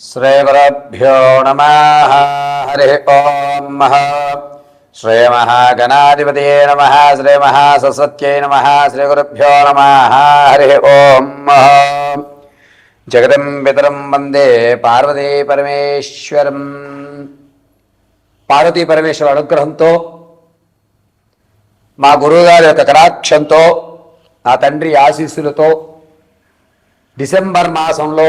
శ్రీగురుభ్యో నమ హరి ఓం మహ శ్రీమహాగణాధిపతయే నమ శ్రీమహాసరస్వత్యై నమ శ్రీగురుభ్యో నమ హరి ఓం మహ జగదం పితరం వందే పార్వతీ పరమేశ్వరం. పార్వతీ పరమేశ్వర అనుగ్రహంతో మా గురువుగారి యొక్క కటాక్షంతో నా తండ్రి ఆశీస్సులతో డిసెంబర్ మాసంలో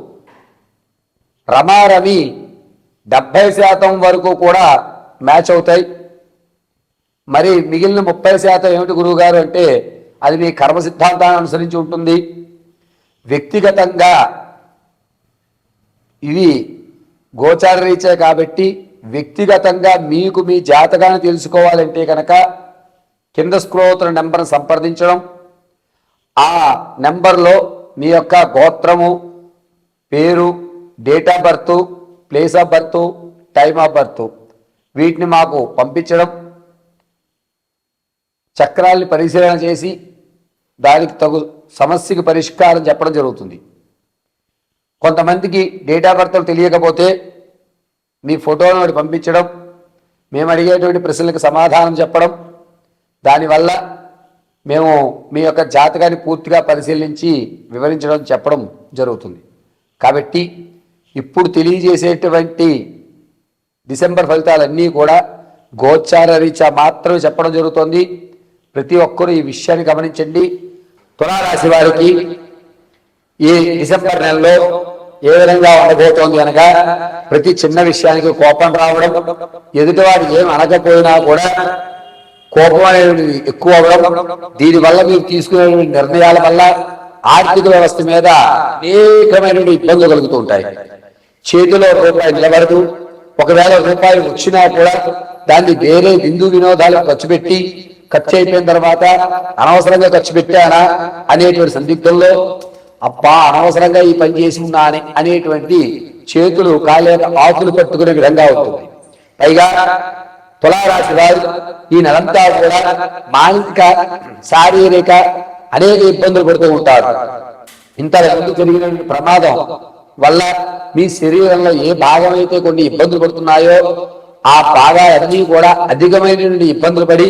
రమారవి డెబ్భై శాతం వరకు కూడా మ్యాచ్ అవుతాయి. మరి మిగిలిన ముప్పై శాతం ఏమిటి గురువుగారు అంటే అది మీ కర్మ సిద్ధాంతాన్ని అనుసరించి ఉంటుంది. వ్యక్తిగతంగా ఇవి గోచార రీచే కాబట్టి వ్యక్తిగతంగా మీకు మీ జాతకాన్ని తెలుసుకోవాలంటే కనుక కింద స్క్రోతుల నెంబర్ను సంప్రదించడం. ఆ నెంబర్లో మీ యొక్క గోత్రము పేరు date of birth place of birth time of birth వీటిని మాకు పంపించడం చక్రాల్ని పరిశీలన చేసి దానికి తగు సమస్యకి పరిష్కారం చెప్పడం జరుగుతుంది. కొంతమందికి డేట్ ఆఫ్ బర్త్లు తెలియకపోతే మీ ఫోటోను ఒకటి పంపించడం మేము అడిగేటువంటి ప్రశ్నలకు సమాధానం చెప్పడం దానివల్ల మేము మీ యొక్క జాతకాన్ని పూర్తిగా పరిశీలించి వివరించడం చెప్పడం జరుగుతుంది. కాబట్టి తెలియజేసేటువంటి డిసెంబర్ ఫలితాలన్నీ కూడా గోచార రీత్యా మాత్రమే చెప్పడం జరుగుతుంది. ప్రతి ఒక్కరూ ఈ విషయాన్ని గమనించండి. తులారాశి వారికి ఈ డిసెంబర్ నెలలో ఏ విధంగా ఉండబోతోంది అనగా ప్రతి చిన్న విషయానికి కోపం రావడం ఎదుటివాడు ఏం అనకపోయినా కూడా కోపం అనేది ఎక్కువ అవ్వడం దీనివల్ల మీరు తీసుకునే నిర్ణయాల వల్ల ఆర్థిక వ్యవస్థ మీద అనేకమైనటువంటి ఇబ్బందులు కలుగుతూ ఉంటాయి. చేతిలో రూపాయి నిలబడదు. ఒకవేళ రూపాయి వచ్చినా కూడా దాన్ని వేరే విందు వినోదాలకు ఖర్చు పెట్టి ఖర్చు అయిపోయిన తర్వాత అనవసరంగా ఖర్చు పెట్టానా అనేటువంటి సందిగ్ధంలో అబ్బా అనవసరంగా ఈ పని చేసి ఉన్నా అని అనేటువంటి చేతులు కాలేక ఆకులు పట్టుకునే విధంగా అవుతుంది. పైగా తులారాశి వారు ఈ నెలంతా కూడా మానసిక శారీరక అనేక ఇబ్బందులు పడుతూ ఉంటారు. ఇంత ముందు జరిగిన ప్రమాదం వల్ల మీ శరీరంలో ఏ భాగం అయితే కొన్ని ఇబ్బందులు పడుతున్నాయో ఆ భాగాలన్నీ కూడా అధికమైనటువంటి ఇబ్బందులు పడి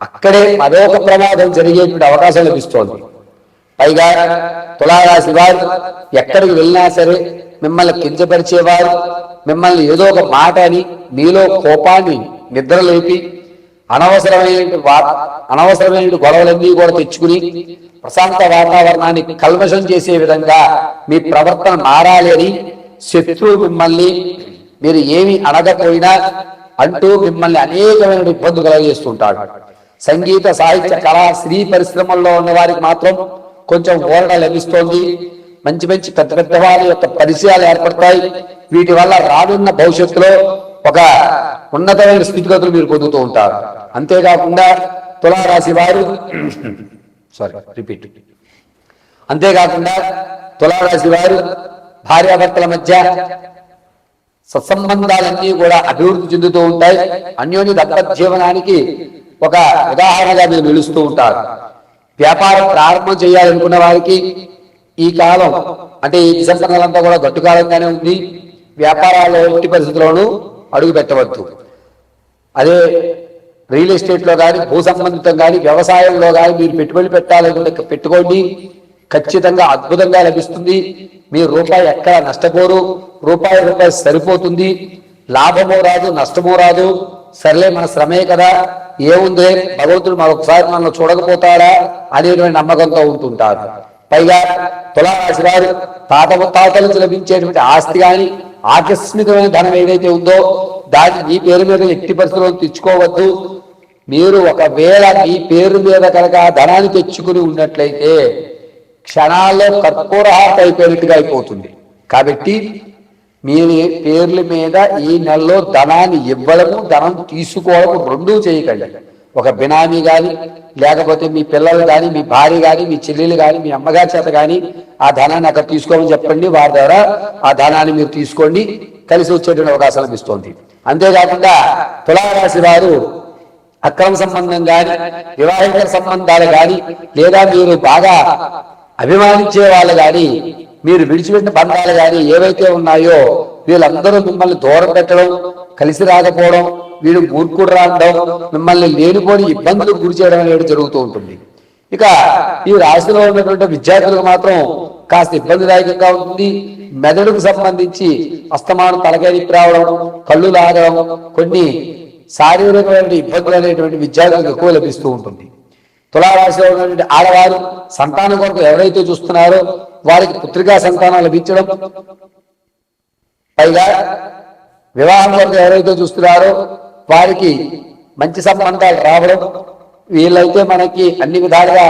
అక్కడే మరొక ప్రమాదం జరిగేటువంటి అవకాశం లభిస్తోంది. పైగా తులారాశి వారు ఎక్కడికి వెళ్ళినా సరే మిమ్మల్ని కించపరిచేవారు మిమ్మల్ని ఏదో ఒక మాట అని మీలో కోపాన్ని నిద్రలేపి అనవసరమైన వా- అనవసరమైన గొడవలన్నీ కూడా తెచ్చుకుని ప్రశాంత వాతావరణాన్ని కల్మషం చేసే విధంగా మీ ప్రవర్తన మారాలి అని శత్రువు మిమ్మల్ని మీరు ఏమి అనకపోయినా అంటూ మిమ్మల్ని అనేకమైన ఇబ్బందులు కలగజేస్తుంటాడు. సంగీత సాహిత్య కళా స్త్రీ పరిశ్రమల్లో ఉన్న వారికి మాత్రం కొంచెం ఊరట లభిస్తోంది. మంచి మంచి పెద్ద పెద్ద వారి యొక్క పరిచయాలు ఏర్పడతాయి. వీటి వల్ల రానున్న భవిష్యత్తులో ఒక ఉన్నతమైన స్థితిగతులు మీరు పొందుతూ ఉంటారు. అంతేకాకుండా తులారాశి వారు సారీ రిపీట్ అంతేకాకుండా తులారాశి వారు భార్యాభర్తల మధ్య సత్సంబంధాలన్నీ కూడా అభివృద్ధి చెందుతూ ఉంటాయి. అన్యోన్య జీవనానికి ఒక ఉదాహరణగా మీరు నిలుస్తూ ఉంటారు. వ్యాపారం ప్రారంభం చేయాలనుకున్న వారికి ఈ కాలం అంటే ఈ డిసెంబర్ నెలంతా కూడా గట్టుకాలంగానే ఉంది. వ్యాపారాల్లో ఎట్టి పరిస్థితుల్లోనూ అడుగు పెట్టవద్దు అదే రియల్ ఎస్టేట్లో కానీ భూ సంబంధితం కానీ వ్యవసాయంలో కానీ మీరు పెట్టుబడి పెట్టాలనుకుంటే పెట్టుకోండి. ఖచ్చితంగా అద్భుతంగా లభిస్తుంది. మీరు రూపాయి ఎక్కడ నష్టపోరు. రూపాయి రూపాయి సరిపోతుంది. లాభమో రాదు నష్టమో రాదు. సర్లే మన శ్రమే కదా. ఏముంది? భగవంతుడు మరొకసారి మనల్ని చూడకపోతాడా అనేటువంటి నమ్మకంతో ఉంటుంటారు. పైగా తులారాశి వారు తాత తాతల నుంచి లభించేటువంటి ఆస్తి కానీ ఆకస్మికమైన ధనం ఏదైతే ఉందో దాన్ని మీ పేరు మీద ఎట్టి పరిస్థితుల్లో తెచ్చుకోవద్దు. మీరు ఒకవేళ మీ పేరు మీద కనుక ధనాన్ని తెచ్చుకుని ఉన్నట్లయితే క్షణాల్లో కర్పూరహారత అయిపోయినట్టుగా అయిపోతుంది. కాబట్టి మీ పేర్ల మీద ఈ నెలలో ధనాన్ని ఇవ్వడము ధనం తీసుకోవడము రెండూ చేయకండి. ఒక బినామీ కానీ లేకపోతే మీ పిల్లలు కానీ మీ భార్య కానీ మీ చెల్లెలు కానీ మీ అమ్మగారి చేత కానీ ఆ ధనాన్ని అక్కడ తీసుకోమని చెప్పండి. వారి ద్వారా ఆ ధనాన్ని మీరు తీసుకోండి. కలిసి వచ్చేటువంటి అవకాశం లభిస్తుంది. అంతేకాకుండా తులారాశి వారు అక్రమ సంబంధం కానీ వివాహిత సంబంధాలు కానీ లేదా మీరు బాగా అభిమానించే వాళ్ళు కానీ మీరు విడిచిపెట్టిన బంధాలు కానీ ఏవైతే ఉన్నాయో వీళ్ళందరూ మిమ్మల్ని దూరం పెట్టడం కలిసి రాకపోవడం వీడు మూర్ఖుడు రావడం మిమ్మల్ని లేనిపోని ఇబ్బందులకు గురి చేయడం అనేది జరుగుతూ ఉంటుంది. ఇక ఈ రాశిలో ఉన్నటువంటి విద్యార్థులకు మాత్రం కాస్త ఇబ్బందిదాయకంగా ఉంటుంది. మెదడుకు సంబంధించి అస్తమానం తలకాయ తిప్పి రావడం కళ్ళు లాగడం కొన్ని శారీరకమైన ఇబ్బందులు అనేటువంటి విద్యార్థులకు ఎక్కువ లభిస్తూ ఉంటుంది. తులారాశిలో ఉన్నటువంటి ఆడవారు సంతానం కొరకు ఎవరైతే చూస్తున్నారో వారికి పుత్రికా సంతానం లభించడం పైగా వివాహం కొరకు ఎవరైతే చూస్తున్నారో వారికి మంచి సంబంధాలు రావడం వీళ్ళైతే మనకి అన్ని విధాలుగా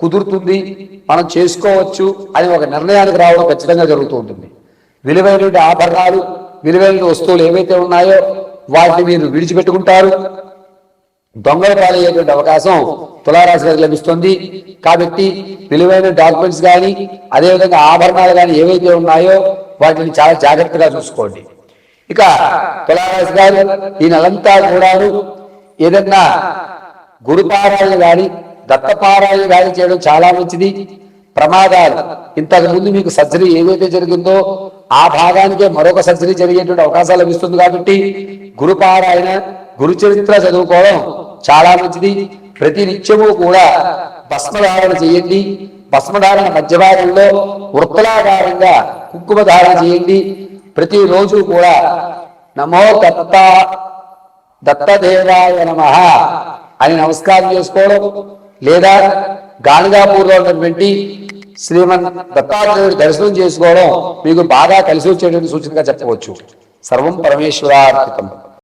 కుదురుతుంది మనం చేసుకోవచ్చు అని ఒక నిర్ణయానికి రావడం ఖచ్చితంగా జరుగుతూ ఉంటుంది. విలువైనటువంటి ఆభరణాలు విలువైన వస్తువులు ఏవైతే ఉన్నాయో వాటిని మీరు విడిచిపెట్టుకుంటారు. దొంగల పాలయ్యేటువంటి అవకాశం తులారాశి వారికి లభిస్తుంది. కాబట్టి విలువైన డాక్యుమెంట్స్ కానీ అదేవిధంగా ఆభరణాలు కానీ ఏవైతే ఉన్నాయో వాటిని చాలా జాగ్రత్తగా చూసుకోండి. ఇక తులారాశి గారు ఈ నెలంతా కూడాను ఏదన్నా గురుపారాయణ కానీ దత్తపారాయణ కానీ చేయడం చాలా మంచిది. ప్రమాదాలు. ఇంతకు ముందు మీకు సర్జరీ ఏదైతే జరిగిందో ఆ భాగానికే మరొక సర్జరీ జరిగేటువంటి అవకాశాలు లభిస్తుంది కాబట్టి గురుపారాయణ గురు చరిత్ర చదువుకోవడం చాలా మంచిది. ప్రతి నిత్యము కూడా భస్మధారణ చేయండి. భస్మధారణ మధ్యభాగంలో వృత్తలాకారంగా కుంకుమ ధారణ చేయండి ప్రతిరోజు కూడా నమో దత్త దత్తదేవాయ నమ అని నమస్కారం చేసుకోవడం లేదా గాణగాపూర్లో ఉన్నటువంటి శ్రీమన్ దత్తాత్రేయుడు దర్శనం చేసుకోవడం మీకు బాగా కలిసి వచ్చేటువంటి సూచనగా చెప్పవచ్చు. సర్వం పరమేశ్వరార్పితం.